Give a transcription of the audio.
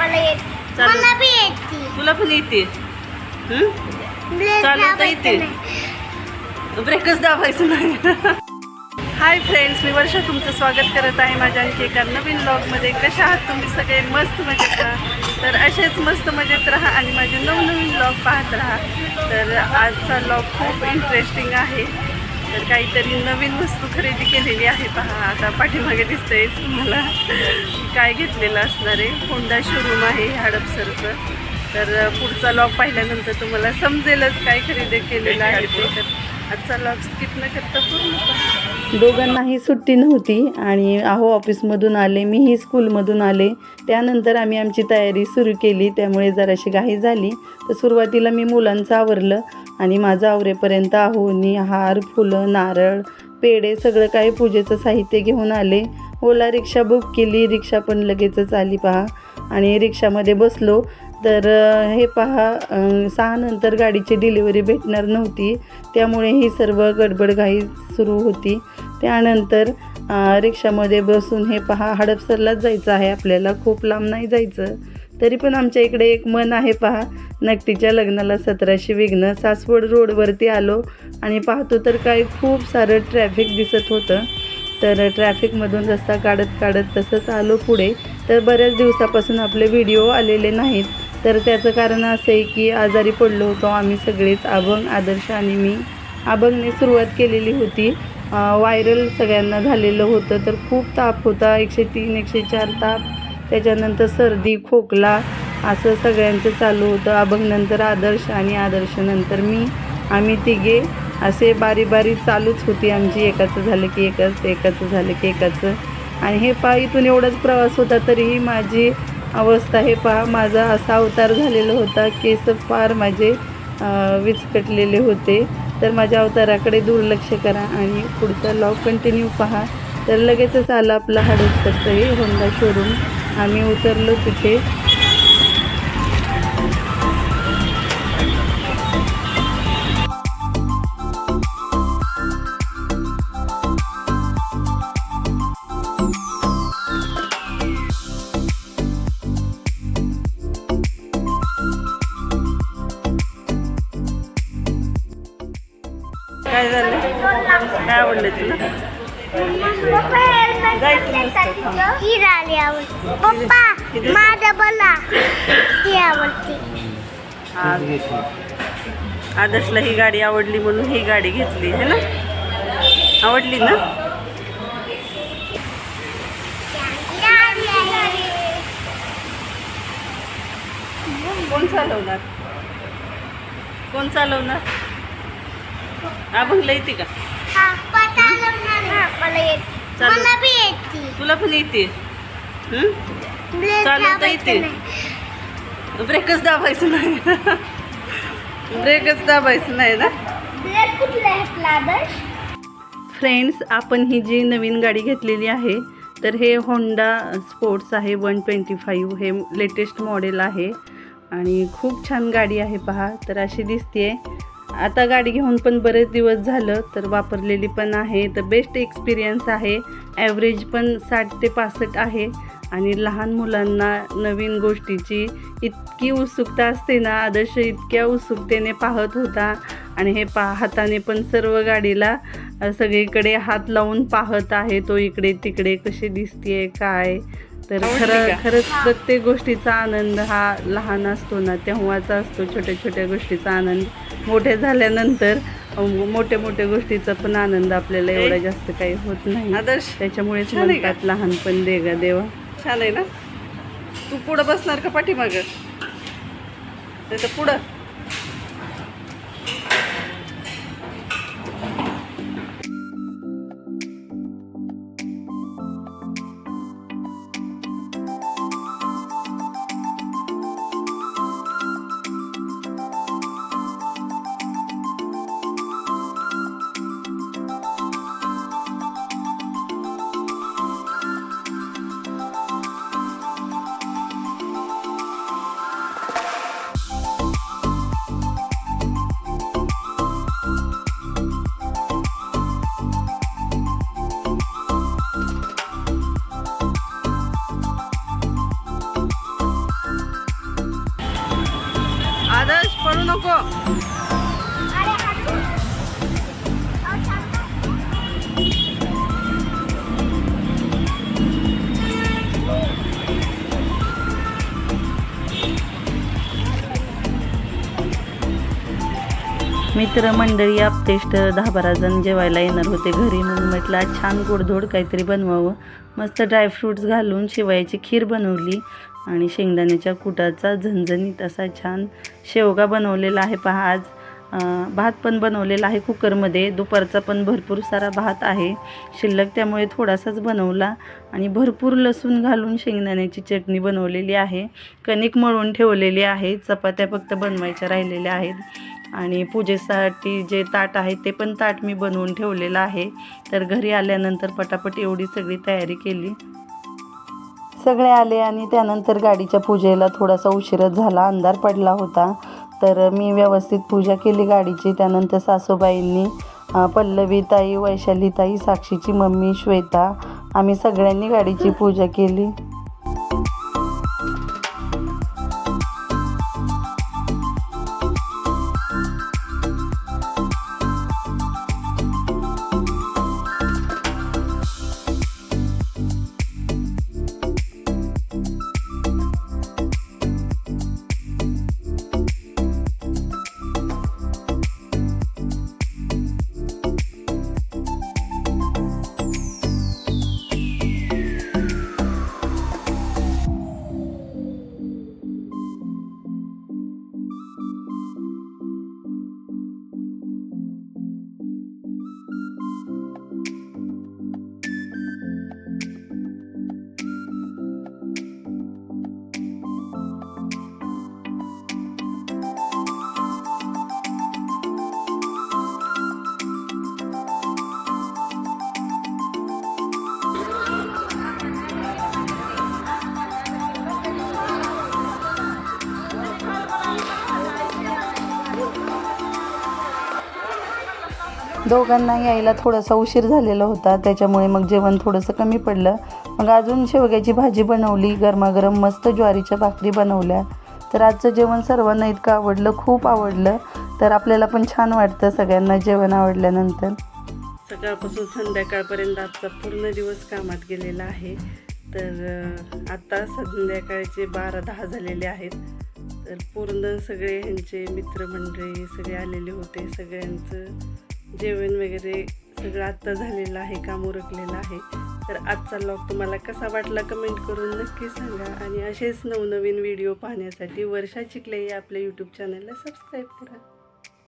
मला येत. चालू. मला बी येते. तुला पण येते? ब्लेड चालवता लावायचं येते? नाही. ब्रेकच दाबायचं नाही. हाय फ्रेंड्स मी वर्षा तुमचं स्वागत करत आहे माझ्या आणखी एका नवीन ब्लॉगमध्ये कशा आहात तुम्ही? सगळे मस्त मजेत राहा. तर असेच मस्त मजेत राहा आणि माझे नवनवीन ब्लॉग पाहत राहा. तर आजचा ब्लॉग खूप इंटरेस्टिंग आहे. तर काहीतरी नवीन वस्तू खरेदी केलेली आहे पहा आता पाठीमागे दिसतंय. तुम्हाला काय घेतलेलं असणार आहे? होंडा शोरूम आहे हडपसरचं. तर पुढचा लॉग पाहिल्यानंतर तुम्हाला समजेलच काय खरेदी केलेलं आहे ते. तर आजचा लॉग स्किप न करता पूर्ण. दोघांनाही सुट्टी नव्हती आणि अहो ऑफिसमधून आले मीही स्कूलमधून आले. त्यानंतर आम्ही आमची तयारी सुरू केली त्यामुळे जराशी घाई झाली. तर सुरुवातीला मी मुलांचं आवरलं आणि माझं आवरेपर्यंत अहोनी हार फुलं नारळ पेढे सगळं काही पूजेचं साहित्य घेऊन आले. ओला रिक्षा बुक केली रिक्षा पण लगेचच आली पहा. आणि रिक्षामध्ये बसलो. तर हे पहा सहानंतर गाडीची डिलिव्हरी भेटणार नव्हती. त्यामुळे ही सर्व गडबडघाई सुरू होती. त्यानंतर रिक्षामध्ये बसून हे पहा हडपसरलाच जायचं आहे. आपल्याला खूप लांब नाही जायचं. तरी पण आमच्या इकडे एक मन आहे पहा. नकटीच्या लग्नाला सतराशे विघ्न सासवड रोडवरती आलो आणि पाहतो तर काय खूप सारं ट्रॅफिक दिसत होतं. तर ट्रॅफिकमधून रस्ता काढत काढत तसंच आलो पुढे. तर बऱ्याच दिवसापासून आपले व्हिडिओ आलेले नाहीत. तर त्याचं कारण असं आहे की आजारी पडलो होतो. आम्ही सगळेच अभंग आदर्श आणि मी अभंगने सुरुवात केलेली होती. व्हायरल सगळ्यांना झालेलं होतं तर खूप ताप होता. एकशे तीन एकशे चार ताप. त्याच्यानंतर सर्दी खोकला असं सगळ्यांचं चालू होतं. अभंगनंतर आदर्श आणि आदर्शनंतर मी. आम्ही तिघे असे बारी बारी चालूच होती. आमची एकाचं झालं की एकाच एकाचं झालं की एकाचं. आणि हे पहा इथून एवढाच प्रवास होता तरीही माझी अवस्था हे पहा माझा असा अवतार झालेला होता केस फार माझे विचकटलेले होते. तर माझ्या अवताराकडे दुर्लक्ष करा आणि पुढचा लॉग कंटिन्यू पहा. तर लगेचच आला आपला हडपसरचं हे होंडा शोरूम आम्ही उतरलो तिथे. आवडलं तुला? पप्पा बोला आवडते आदर्शला ही गाडी आवडली म्हणून ही गाडी घेतली है ना? आवडली ना? कोण चालवणार? कोण चालवणार? अभंगला येते का हा, पप्पा चालवणार. हा, मला येते चालव. मला बी येते. तुला पण येते. हं? येते? नाही. ब्रेकच दाबायचं नाही. ब्रेकच दाबायचं नाही ना? ब्लेड कुठला आहे आदर्श फ्रेंड्स आपण ही जी नवीन गाडी घेतलेली आहे तर हे होंडा स्पोर्ट्स आहे वन ट्वेंटी फाईव्ह हे लेटेस्ट मॉडेल आहे. आणि खूप छान गाडी आहे पहा. तर अशी दिसते आता गाडी घेऊन पण बरेच दिवस झालं तर वापरलेली पण आहे. तर बेस्ट एक्सपिरियन्स आहे. ॲव्हरेज पण साठ ते पासष्ट आहे. आणि लहान मुलांना नवीन गोष्टीची इतकी उत्सुकता असते ना आदर्श इतक्या उत्सुकतेने पाहत होता. आणि हे पा हाताने पण सर्व गाडीला सगळीकडे हात लावून पाहत आहे. तो इकडे तिकडे कशी दिसते काय? तर आवडली खरं? खरंच प्रत्येक गोष्टीचा आनंद हा लहान असतो ना तेव्हाचा असतो छोट्या छोट्या गोष्टीचा आनंद. मोठे झाल्यानंतर मोठ्या मोठ्या गोष्टीचा पण आनंद आपल्याला एवढा जास्त काही होत नाही. त्याच्यामुळेच का? म्हणतात लहानपण दे गा देवा. छान आहे ना? तू पुढं बसणार का पाठीमाग? करू नको. मित्रमंडळी आपतेष्ट दहा बारा जण जेवायला येणार होते घरी म्हणून म्हटलं छान गोडधोड काहीतरी बनवावं. मस्त ड्रायफ्रूट्स घालून शेवयाची खीर बनवली. आणि शेंगदाण्याच्या कुटाचा झणझणीत असा छान शेवगा बनवलेला आहे. पहा आज भात पण बनवलेला आहे कुकरमध्ये. दुपारचा पण भरपूर सारा भात आहे. शिल्लक त्यामुळे थोडासाच बनवला आणि भरपूर लसूण घालून शेंगदाण्याची चटणी बनवलेली आहे. कणिक मळून ठेवलेली आहे. चपात्या फक्त बनवायच्या राहिलेल्या आहेत. आणि पूजेसाठी जे ताट आहे ते पण ताट मी बनवून ठेवलेलं आहे. तर घरी आल्यानंतर पटापट एवढी सगळी तयारी केली. सगळे आले आणि त्यानंतर गाडीच्या पूजेला थोडासा उशीरच झाला. अंधार पडला होता. तर मी व्यवस्थित पूजा केली गाडीची. त्यानंतर सासूबाईंनी पल्लवीताई वैशालीताई साक्षीची मम्मी श्वेता आम्ही सगळ्यांनी गाडीची पूजा केली. दोघांना यायला थोडासा उशीर झालेला होता त्याच्यामुळे मग जेवण थोडंसं कमी पडलं. मग अजून शेवग्याची भाजी बनवली गरमागरम मस्त ज्वारीच्या भाकरी बनवल्या. तर आजचं जेवण सर्वांना इतकं आवडलं खूप आवडलं. तर आपल्याला पण छान वाटतं सगळ्यांना जेवण आवडल्यानंतर. सकाळपासून संध्याकाळपर्यंत आजचा पूर्ण दिवस कामात गेलेला आहे. तर आत्ता संध्याकाळचे बारा दहा झालेले आहेत. तर पूर्ण सगळे ह्यांचे मित्रमंडळी सगळे आलेले होते सगळ्यांचं जेवण वगैरे सगळं आत्ता झालेलं आहे काम उरकलेलं आहे. तर आजचा लॉक तुम्हाला कसा वाटला कमेंट करून नक्की सांगा. आणि असेच नवनवीन व्हिडिओ पाहण्यासाठी वर्षा चिखले या आपल्या यूट्यूब चॅनलला सबस्क्राईब करा.